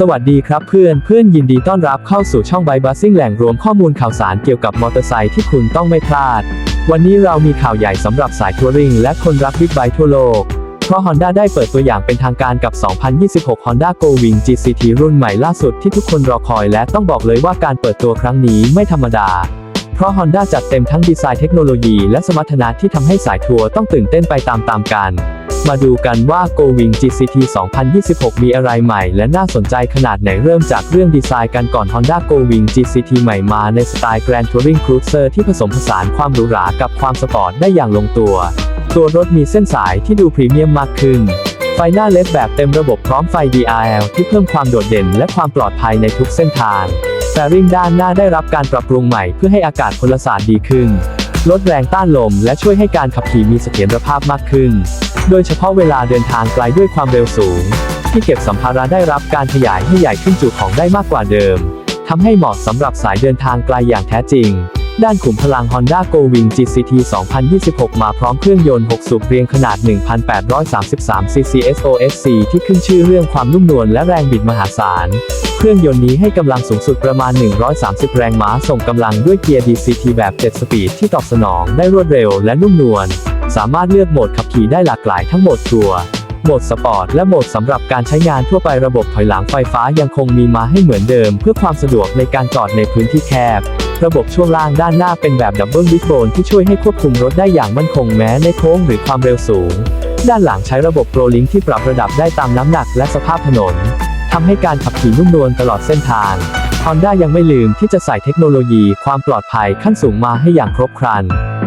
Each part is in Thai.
สวัสดีครับเพื่อนเพื่อนยินดีต้อนรับเข้าสู่ช่องไบบัสซิ่งแหล่งรวมข้อมูลข่าวสารเกี่ยวกับมอเตอร์ไซค์ที่คุณต้องไม่พลาด วันนี้เรามีข่าวใหญ่สำหรับสายทัวริงและคนรักบิ๊กไบค์ทั่วโลก เพราะ Honda ได้เปิดตัวอย่างเป็นทางการกับ 2026 Honda Go Wing GCT รุ่นใหม่ล่าสุดที่ทุกคนรอคอยและต้องบอกเลยว่าการเปิดตัวครั้งนี้ไม่ธรรมดา เพราะ Honda จัดเต็มทั้งดีไซน์เทคโนโลยีและสมรรถนะที่ทำให้สายทัวร์ต้องตื่นเต้นไปตามๆกัน มาดูกันว่า Go Wing GCT 2026 มีอะไรใหม่และน่าสนใจขนาดไหนเริ่มจากเรื่องดีไซน์กันก่อน Honda Go Wing GCT ใหม่มาในสไตล์ Grand Touring Cruiser ที่ผสมผสานความหรูหรากับความสปอร์ตได้อย่างลงตัว ตัวรถมีเส้นสายที่ดูพรีเมียมมากขึ้น ไฟหน้าเลดแบบเต็มระบบพร้อมไฟ DRL ที่เพิ่มความโดดเด่นและความปลอดภัยในทุกเส้นทางแต่ริ่งด้านหน้าได้รับการปรับปรุงใหม่เพื่อให้อากาศพลศาสตร์ดีขึ้น ลดแรงต้านลม และช่วยให้การขับขี่มีเสถียรภาพมากขึ้น โดยเฉพาะเวลาเดินทางไกลด้วยความเร็วสูง ที่เก็บสัมภาระได้รับการขยายให้ใหญ่ขึ้นจุของได้มากกว่าเดิมทำให้เหมาะสำหรับสายเดินทางไกลอย่างแท้จริง ด้านขุมพลัง Honda Go Wing GCT 2026 มาพร้อมเครื่องยนต์ 6 สูบเรียงขนาด 1,833 cc SOSC ที่ขึ้นชื่อเรื่องความนุ่มนวลและแรงบิดมหาศาล เครื่องยนต์นี้ให้กำลังสูงสุดประมาณ 130 แรงม้า ส่งกำลังด้วยเกียร์ DCT แบบ 7 สปีดที่ตอบสนองได้รวดเร็วและนุ่มนวล สามารถเลือกโหมดขับขี่ได้หลากหลายทั้งโหมดทัวร์โหมดสปอร์ตและโหมดสำหรับการใช้งานทั่วไประบบถอยหลังไฟฟ้ายังคงมีมาให้เหมือนเดิม เพื่อความสะดวกในการจอดในพื้นที่แคบ ระบบช่วงล่างด้านหน้าเป็นแบบดับเบิลวิดโบนที่ช่วยให้ควบคุมรถได้อย่างมั่นคงแม้ในโค้งหรือความเร็วสูง ด้านหลังใช้ระบบโปรลิงที่ปรับระดับได้ตามน้ำหนักและสภาพถนนทำให้การขับขี่นุ่มนวลตลอดเส้นทาง Honda ยังไม่ลืมที่จะใส่เทคโนโลยีความปลอดภัยขั้นสูงมาให้อย่างครบครัน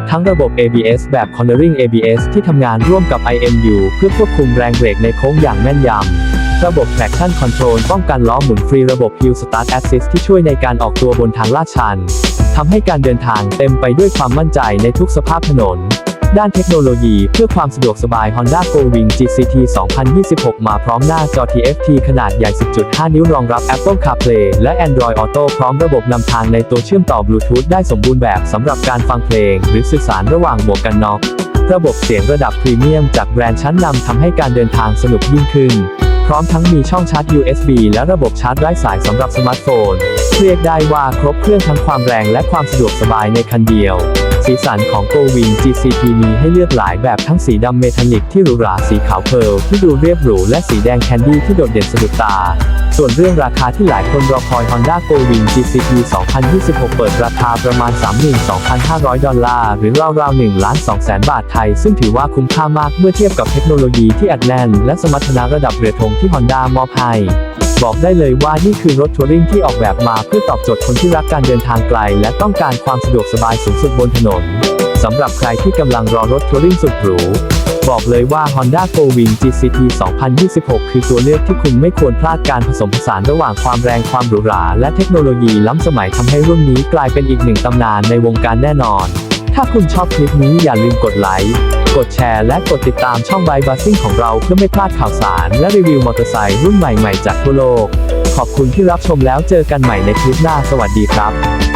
ทั้งระบบ ABS แบบ Cornering ABS ที่ทำงานร่วมกับ IMU เพื่อควบคุมแรงเบรกในโค้งอย่างแม่นยำ ระบบ Traction Control ป้องกันล้อหมุนฟรีระบบ Hill Start Assist ที่ช่วยในการออกตัวบนทางลาดชันทำให้การเดินทางเต็มไปด้วยความมั่นใจในทุกสภาพถนน ด้านเทคโนโลยีเพื่อความสะดวกสบาย Honda Go Wing GCT 2026 มาพร้อมหน้าจอ TFT ขนาดใหญ่ 10.5 นิ้วรองรับ Apple CarPlay และ Android Auto พร้อมระบบนำทางในตัวเชื่อมต่อบลูทูธได้สมบูรณ์แบบสำหรับการฟังเพลง หรือสื่อสารระหว่างหมวกกันน็อก ระบบเสียงระดับพรีเมียมจากแบรนด์ชั้นนำทำให้การเดินทางสนุกยิ่งขึ้น พร้อมทั้งมีช่องชาร์จ USB และระบบชาร์จไร้สายสำหรับสมาร์ทโฟน เรียกได้ว่าครบเครื่องทั้งความแรงและความสะดวกสบายในคันเดียว สีสันของ Go Wing GCT มีให้เลือกหลายแบบทั้งสีดำเมทัลลิกที่หรูหราสีขาวเพร์ลที่ดูเรียบหรูและสีแดงแคนดี้ที่โดดเด่นสะดุดตา ส่วนเรื่องราคาที่หลายคนรอคอย Honda Go Wing GCT 2026 เปิดราคาประมาณ 32,500 ดอลลาร์ หรือราวๆ1ล้าน2แสนบาทไทย ซึ่งถือว่าคุ้มค่ามากเมื่อเทียบกับเทคโนโลยีที่อัดแน่นและสมรรถนะระดับเรือธงที่ Honda มอบให้บอกได้เลยว่านี่คือรถทัวริงที่ออกแบบมาเพื่อตอบโจทย์คนที่รักการเดินทางไกล และต้องการความสะดวกสบายสูงสุดบนถนนสำหรับใครที่กำลังรอรถทัวริงสุดหรู บอกเลยว่า Honda Go Wing GCT 2026 คือตัวเลือกที่คุณไม่ควรพลาดการผสมผสานระหว่างความแรงความหรูหรา และเทคโนโลยีล้ำสมัยทำให้รุ่นนี้กลายเป็นอีกหนึ่งตำนานในวงการแน่นอน ถ้าคุณชอบคลิปนี้อย่าลืมกดไลค์กดแชร์และกดติดตามช่องไบบัสซิ่งของเราเพื่อไม่พลาดข่าวสารและรีวิวมอเตอร์ไซค์รุ่นใหม่ๆจากทั่วโลก ขอบคุณที่รับชมแล้วเจอกันใหม่ในคลิปหน้าสวัสดีครับ